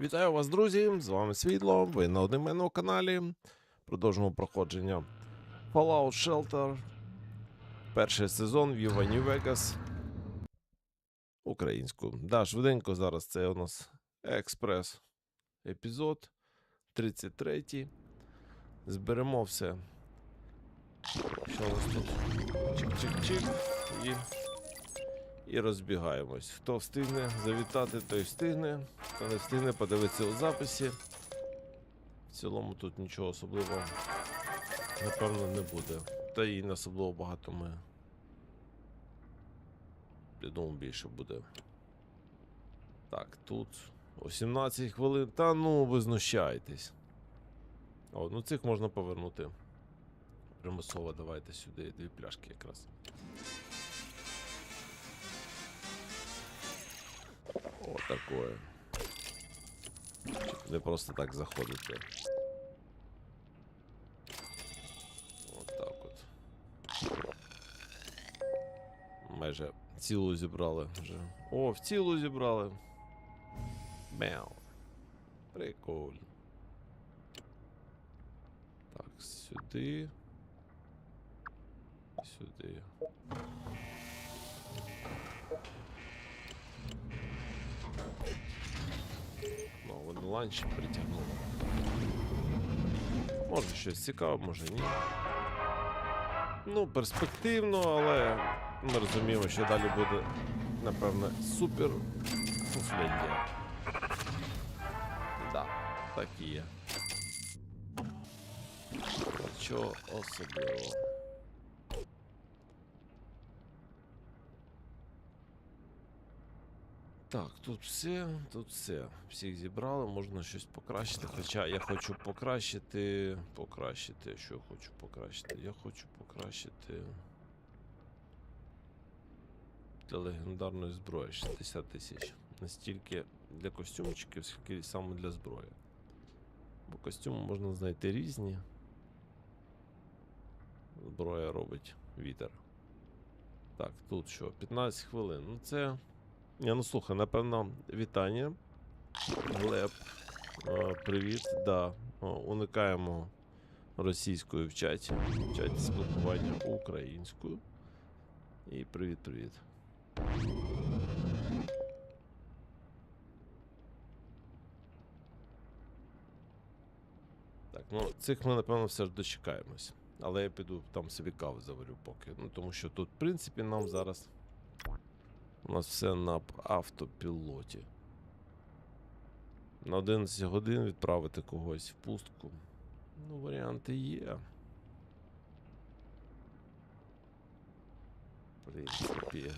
Вітаю вас, друзі! З вами Світло. Ви на одноіменному каналі. Продовжуємо проходження Fallout Shelter. Перший сезон New Vegas. Українську. Да, швиденько зараз це у нас експрес епізод 33. Зберемо все. Що у нас тут? Чик-чик-чик. І і розбігаємось. Хто встигне завітати, той встигне. Хто не встигне, подивитися у записі. В цілому тут нічого особливого, напевно, не буде. Та і не особливо багато ми. Я думаю, більше буде. Так, тут о 17 хвилин. Та ну ви знущаєтесь. О, ну цих можна повернути. Примусово давайте сюди дві пляшки якраз. О, такое. Не просто так заходите. От так от. Майже цілу зібрали вже. О, в цілу зібрали. Мяу. Прикольно. Так, сюди. Сюди. Ланч притягнули. Може щось цікаве, може ні. Ну, перспективно, але ми розуміємо, що далі буде, напевно, супер фуфляння. Да, так і є. Нічого особливого. Так, тут все, тут все. Всіх зібрали, можна щось покращити. Хоча я хочу покращити. Покращити. Що я хочу покращити? Я хочу покращити. Для легендарної зброї 60 тисяч. Настільки для костюмчиків, скільки саме для зброї. Бо костюми можна знайти різні. Зброя робить вітер. Так, тут що? 15 хвилин. Ну це. Я ну слухай, напевно, вітання. Глеб, привіт. Да. Уникаємо російською в чаті. В чаті спілкування українською. І привіт-привіт. Так, ну цих ми, напевно, все ж дочекаємось. Але я піду там собі каву заварю поки. Ну тому що тут, в принципі, нам зараз. У нас все на автопілоті. На 11 годин відправити когось в пустку. Ну, варіанти є. В принципі.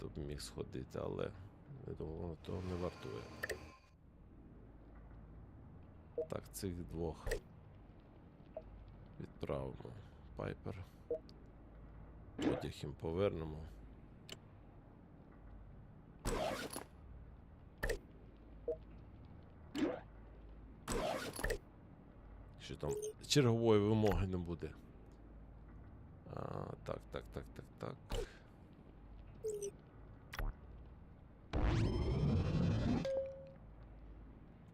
Б міг сходити, але я думаю, воно того не вартує. Так, цих двох відправимо. Пайпер. Одяг їм повернемо. Що там чергової вимоги не буде. А, так, так, так, так, так.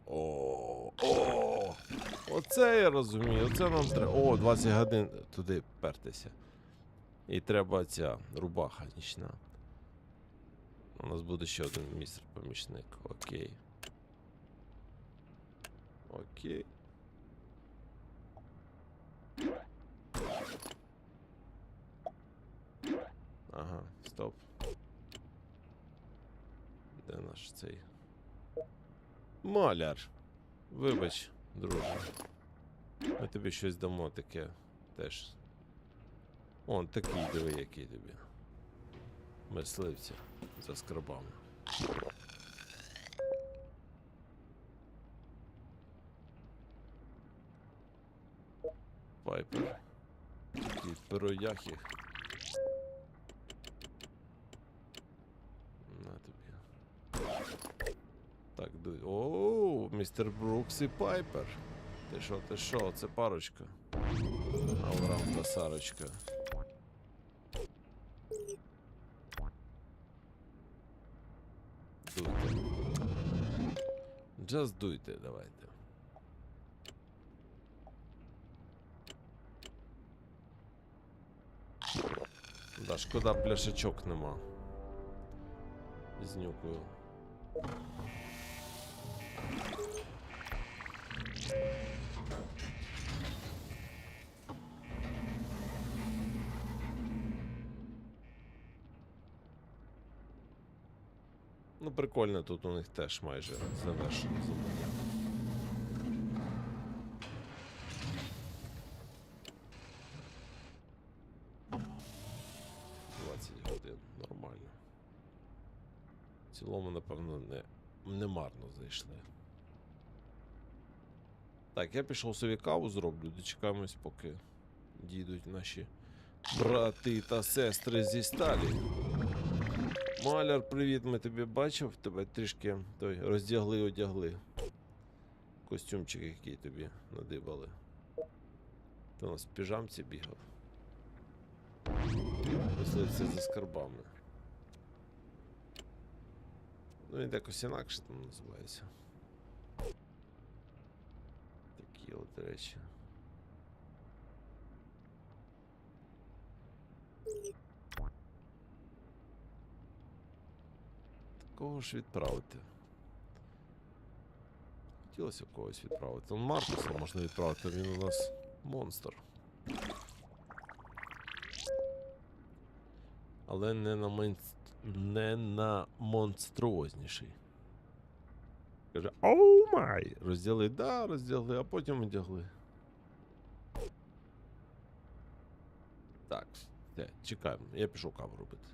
О, о! Оце я розумію, оце нам треба. О, 20 годин туди пертися. І треба ця рубаха нічна. У нас буде ще один містер помічник. Окей. Окей. Ага, стоп. Де наш цей? Маляр. Вибач, друже. Ми тобі щось дамо таке теж. Он такий диви, який тобі. Мисливця за скарбами. Пайпер. Такі пирояхи. На тобі. Так, ду. Оу, містер Брукс і Пайпер. Ти що, ти що, це парочка. Аврам та Сарочка. Just дуйте, давайте. Да, шкода пляшечок нема. З Ну, прикольно, тут у них теж майже завершено завдання. Нормально. Цілому, напевно, не, не марно зайшли. Так, я пішов собі каву зроблю, дочекаємось, поки дійдуть наші брати та сестри зі сталі. Маляр, привіт, ми тебе бачив, тебе трішки той роздягли, одягли. Костюмчик, який тобі надибали. Ти у нас в піжамці бігав. Мислився за скарбами. Ну, він якось інакше там називається. Такі от речі. Кого ж відправити? Хотілося б когось відправити. Он Маркуса можна відправити, він у нас монстр. Але не на монст... не на монструозніший. Каже, оу май! Розділи, да, роздягли, а потім одягли. Так, все, чекаємо. Я пішов каву робити.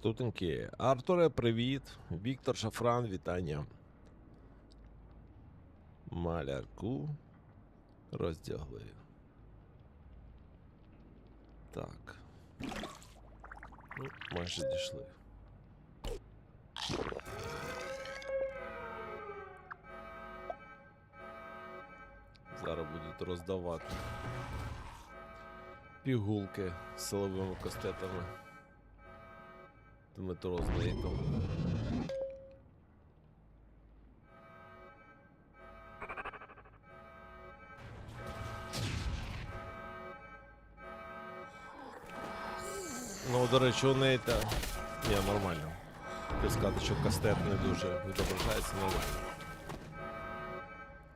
Тутеньки. Артуре, привіт. Віктор Шафран, вітання. Малярку роздягли. Так. Ну, майже дійшли. Зараз будуть роздавати пігулки з силовими кастетами. Дмитро з нейтом. Ну, до речі, у Нейта. Ні, нормально. Ти сказати, що кастет не дуже відображається нормально.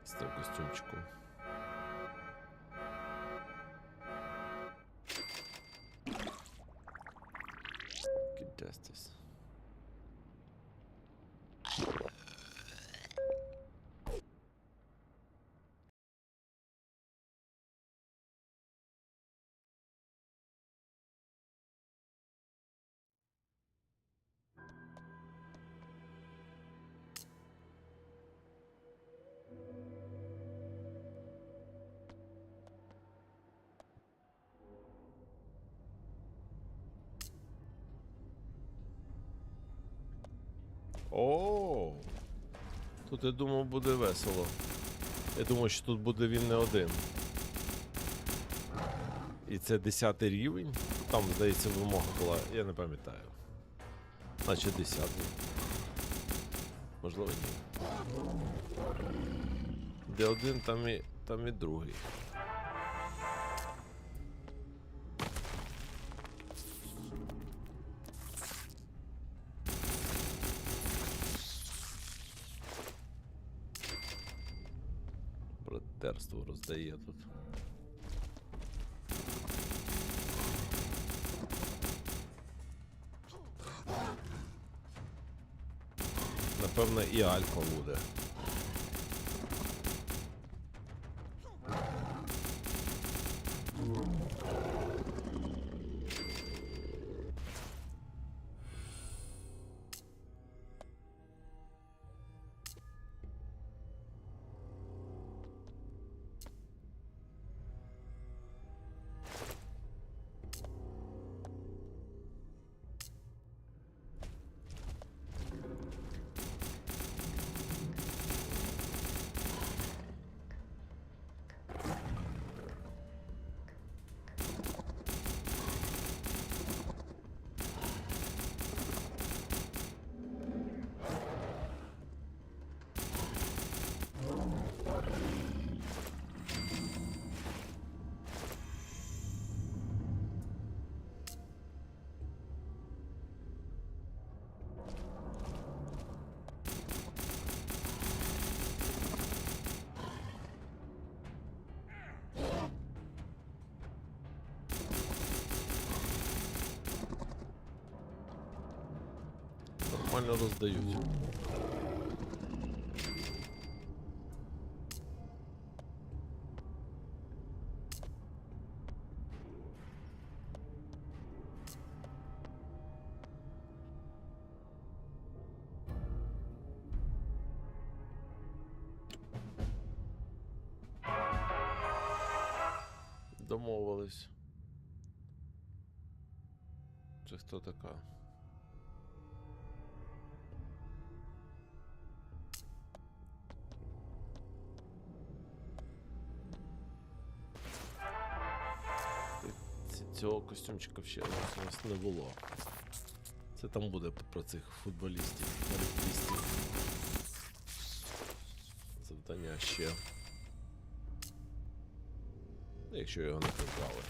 З цим костюмчиком. О, тут я думав буде весело. Я думаю, що тут буде він не один. І це 10 рівень. Там, здається, вимога була, я не пам'ятаю. Наче 10. Можливо, ні. Де один, там і, там і другий. Братерство роздає тут. Напевно, і альфа буде. Нормально роздають. Домовились. Це хто така? Цього костюмчика ще у нас не було. Це там буде про цих футболістів, регбістів. Завдання ще. Якщо його не прибрали.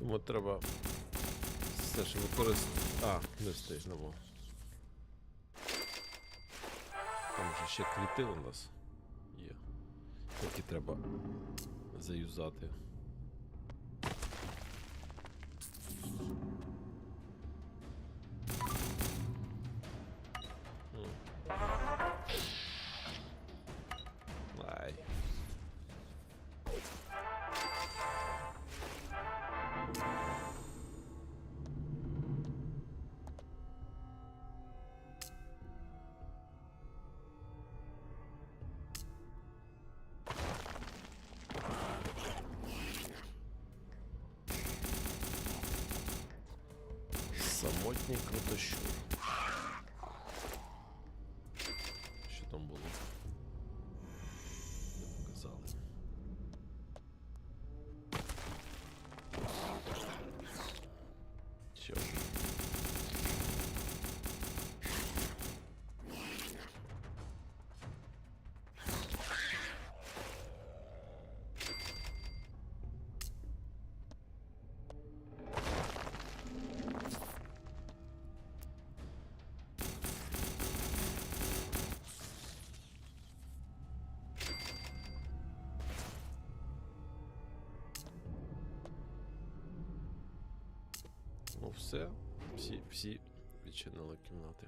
Тому треба все ж використати. А, не встигнемо. Там вже ще квіти у нас є. Які треба заюзати. Самотній все, всі, всі відчинили кімнати.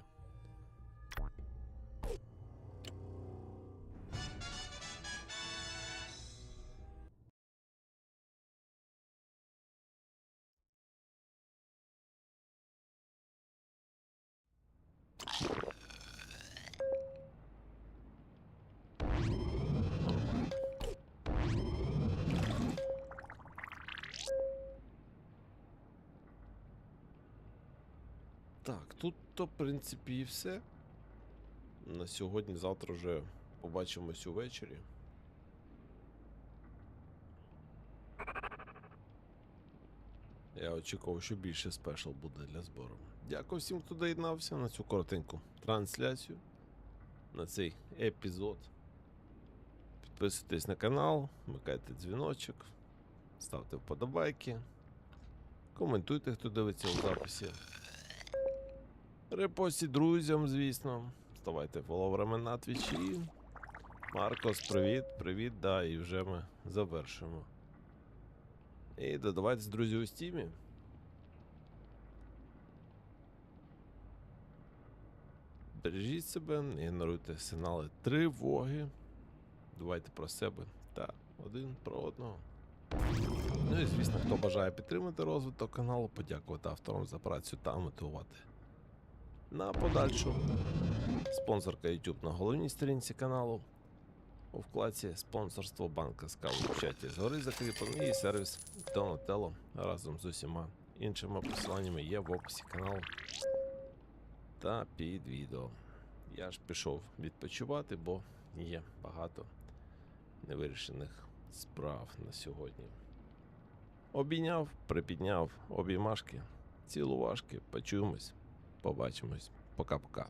Так, тут то, в принципі, і все. На сьогодні, завтра вже побачимось увечері. Я очікував, що більше спешл буде для збору. Дякую всім, хто доєднався на цю коротеньку трансляцію, на цей епізод. Підписуйтесь на канал, вмикайте дзвіночок, ставте вподобайки, коментуйте, хто дивиться у записі. Репостіть друзям, звісно. Ставайте фоловерами на твічі. Маркос, привіт, привіт, да, і вже ми завершимо. І додавайтесь, друзі, у стімі. Бережіть себе, ігноруйте сигнали тривоги. Дбайте про себе та один про одного. Ну і звісно, хто бажає підтримати розвиток каналу, подякувати авторам за працю та мотивувати на подальшу. Спонсорка YouTube на головній сторінці каналу. У вкладці спонсорство банка кавою в чаті згори закріплений і сервіс Donatello разом з усіма іншими посиланнями є в описі каналу та під відео. Я ж пішов відпочивати, бо є багато невирішених справ на сьогодні. Обійняв, припідняв обіймашки, цілувашки, почуємось. Побачимось. Пока-пока.